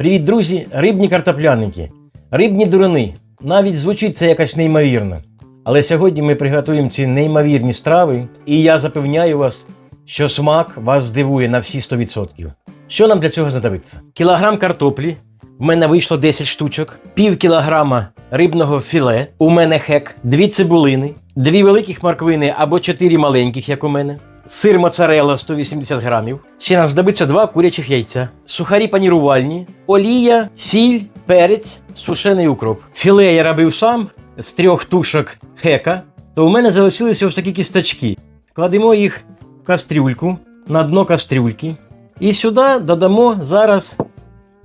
Привіт, друзі! Рибні картопляники, рибні дуруни. Навіть звучить це якось неймовірно. Але сьогодні ми приготуємо ці неймовірні страви, і я запевняю вас, що смак вас здивує на всі 100%. Що нам для цього знадобиться? Кілограм картоплі. В мене вийшло 10 штучок, пів кілограма рибного філе, у мене хек, дві цибулини, дві великих морквини або чотири маленьких, як у мене, сир моцарелла 180 грамів. Ще нам знадобиться два курячих яйця, сухарі панірувальні, олія, сіль, перець, сушений укроп. Філе я робив сам з трьох тушок хека, то у мене залишилися ось такі кісточки. Кладемо їх в кастрюльку, на дно кастрюльки. І сюди додамо зараз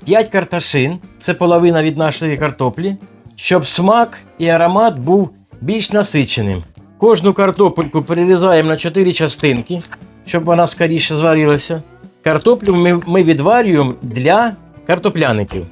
5 карташин, це половина від нашої картоплі, щоб смак і аромат був більш насиченим. Кожну картопельку перерізаємо на 4 частинки, щоб вона скоріше зварилася. Картоплю ми, ми відварюємо для картопляників.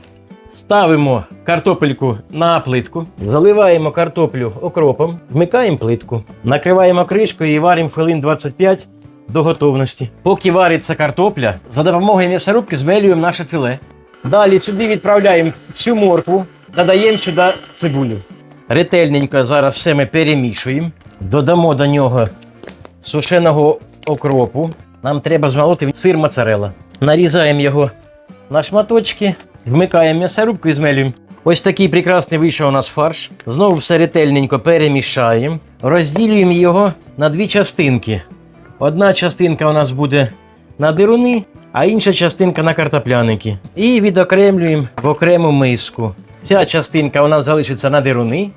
Ставимо картопельку на плитку, заливаємо картоплю окропом, вмикаємо плитку, накриваємо кришкою і варимо хвилин 25 до готовності. Поки вариться картопля, за допомогою м'ясорубки змелюємо наше філе. Далі сюди відправляємо всю моркву, додаємо сюди цибулю. Ретельненько зараз все ми перемішуємо. Додамо до нього сушеного окропу. Нам треба змолоти сир моцарелла. Нарізаємо його на шматочки, вмикаємо м'ясорубку і змелюємо. Ось такий прекрасний вийшов у нас фарш. Знову все ретельненько перемішаємо. Розділюємо його на дві частинки. Одна частинка у нас буде на дируни, а інша частинка на картопляники. І відокремлюємо в окрему миску. Ця частинка у нас залишиться на дируни,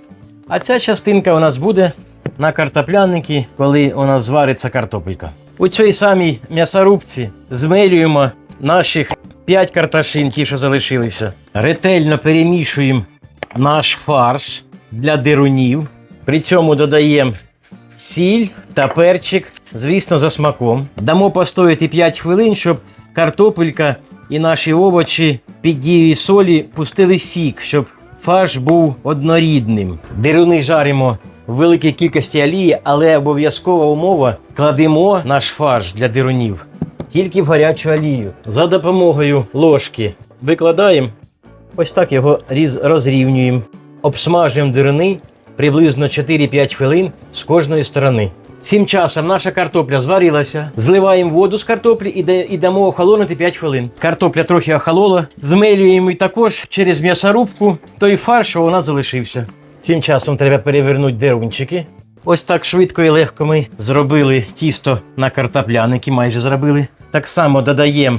а ця частинка у нас буде на картопляники, коли у нас звариться картопелька. У цій самій м'ясорубці змелюємо наших 5 карташин, ті, що залишилися. Ретельно перемішуємо наш фарш для дирунів. При цьому додаємо сіль та перчик, звісно, за смаком. Дамо постояти 5 хвилин, щоб картопелька і наші овочі під дією солі пустили сік, щоб фарш був однорідним. Дируни жаримо в великій кількості олії, але обов'язкова умова кладемо наш фарш для дирунів тільки в гарячу олію. За допомогою ложки викладаємо, ось так його розрівнюємо. Обсмажуємо дируни приблизно 4-5 хвилин з кожної сторони. Цим часом наша картопля зварилася, зливаємо воду з картоплі і дамо охолонути 5 хвилин. Картопля трохи охолола, змелюємо і також через м'ясорубку той фарш, що у нас залишився. Цим часом треба перевернути дерунчики. Ось так швидко і легко ми зробили тісто на картопляники, майже зробили. Так само додаємо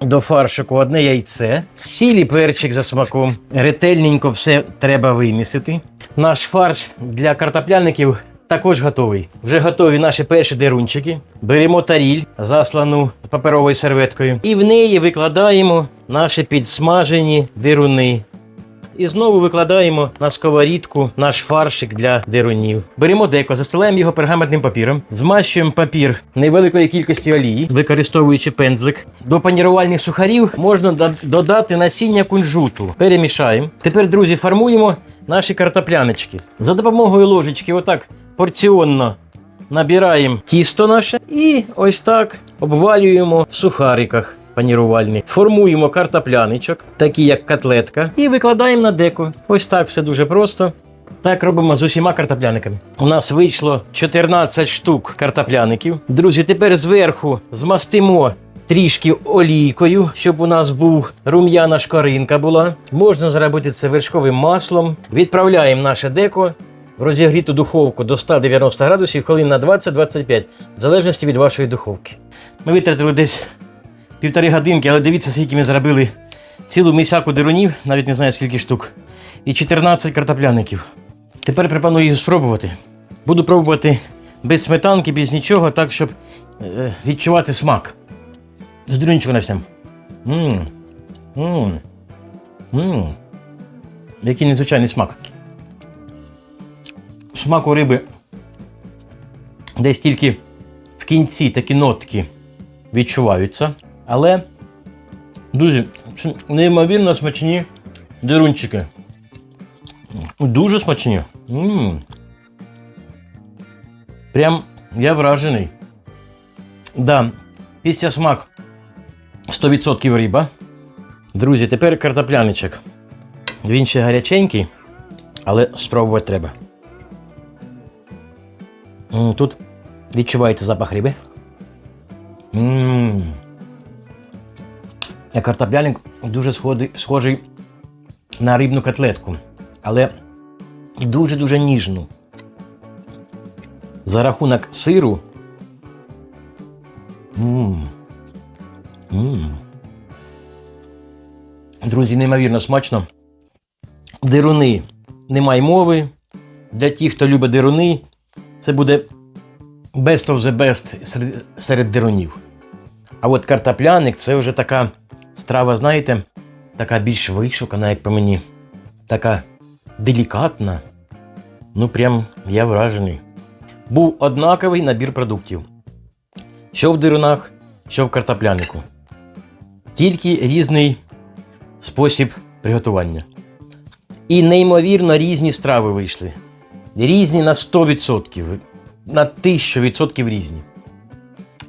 до фаршику одне яйце, сіль і перчик за смаком. Ретельненько все треба вимісити. Наш фарш для картопляників також готовий. Вже готові наші перші дерунчики. Беремо таріль, заслану паперовою серветкою, і в неї викладаємо наші підсмажені дируни. І знову викладаємо на сковорідку наш фаршик для дирунів. Беремо деко, застилаємо його пергаментним папіром, змащуємо папір невеликої кількості олії, використовуючи пензлик. До панірувальних сухарів можна додати насіння кунжуту. Перемішаємо. Тепер, друзі, формуємо наші картоплянички. За допомогою ложечки, отак порціонно набираємо тісто наше і ось так обвалюємо в сухариках панірувальні. Формуємо картопляничок, такі як котлетка, і викладаємо на деко. Ось так все дуже просто. Так робимо з усіма картопляниками. У нас вийшло 14 штук картопляників. Друзі, тепер зверху змастимо трішки олійкою, щоб у нас був рум'яна шкоринка була. Можна зробити це вершковим маслом. Відправляємо наше деко в розігріту духовку до 190 градусів хвилин на 20-25, в залежності від вашої духовки. Ми витратили десь півтори годинки, але дивіться, скільки ми зробили цілу місяку дирунів, навіть не знаю скільки штук, і 14 картопляників. Тепер пропоную їх спробувати. Буду пробувати без сметанки, без нічого, так, щоб е, відчувати смак. З дирунчика почнемо. Мм. Мм. Мм. Який незвичайний смак. Смак у риби десь тільки в кінці такі нотки відчуваються. Але, друзі, неймовірно смачні дирунчики. Дуже смачні. м Прям я вражений. Да, після смак 100% риба. Друзі, тепер картопляничок. Він ще гаряченький, але спробувати треба. М, Тут відчувається запах риби. М. А картопляник дуже схожий на рибну котлетку, але дуже-дуже ніжну. За рахунок сиру. М. М. Друзі, неймовірно смачно. Дируни немає мови. Для тих, хто любить дируни, це буде best of the best серед, серед дирунів. А от картопляник це вже така страва, знаєте, така більш вишукана, як по мені. Така делікатна. Ну, прям я вражений. Був однаковий набір продуктів. Що в дирунах, що в картоплянику. Тільки різний спосіб приготування. І неймовірно різні страви вийшли. Різні на 100%, на 1000% різні.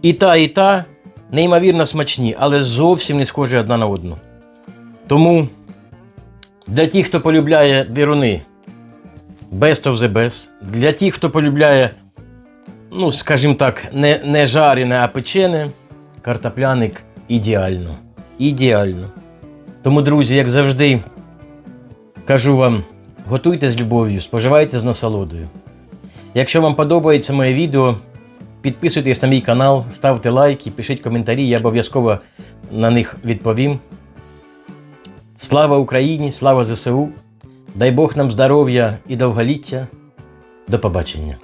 І та, і та неймовірно смачні, але зовсім не схожі одна на одну. Тому для тих, хто полюбляє дируни, best of the best. Для тих, хто полюбляє, ну, скажімо так, не, не жарене, а печене, картопляник ідеально. Ідеально. Тому, друзі, як завжди, кажу вам, готуйте з любов'ю, споживайте з насолодою. Якщо вам подобається моє відео, підписуйтесь на мій канал, ставте лайки, пишіть коментарі, я обов'язково на них відповім. Слава Україні, слава ЗСУ! Дай Бог нам здоров'я і довголіття. До побачення.